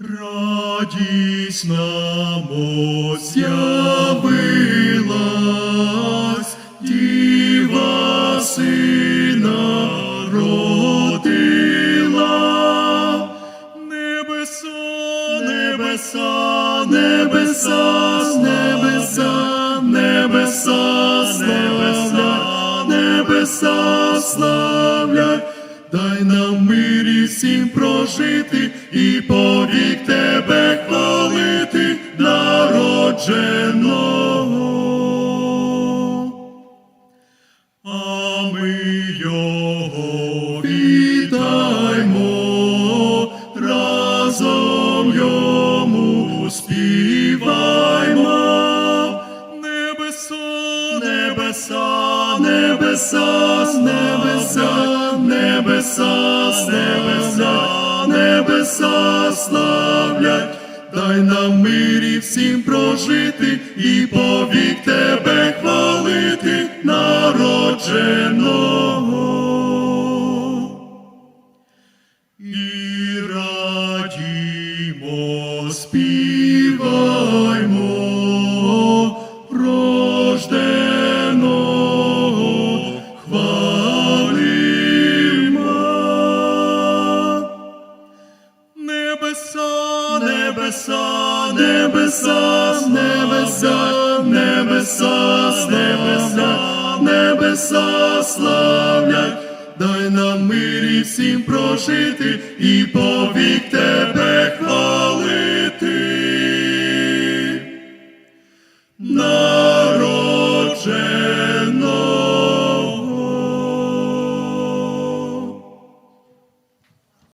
Радість нам з'явилась, Діва сина родила. Небеса, небеса, небеса, небеса, небеса, небеса, небеса славлять, дай нам мирі всім прожити і повік тебе хвалити народженого. А ми його вітаймо, разом йому співаймо. Небеса, небеса, небеса, небеса, небеса, небеса, небеса славлять, дай нам мирі всім прожити і повік тебе хвалити народженого. Небеса, небеса, небеса, небеса, небеса, небеса, небеса славлять, дай нам мирі всім прожити і повік тебе хвалити.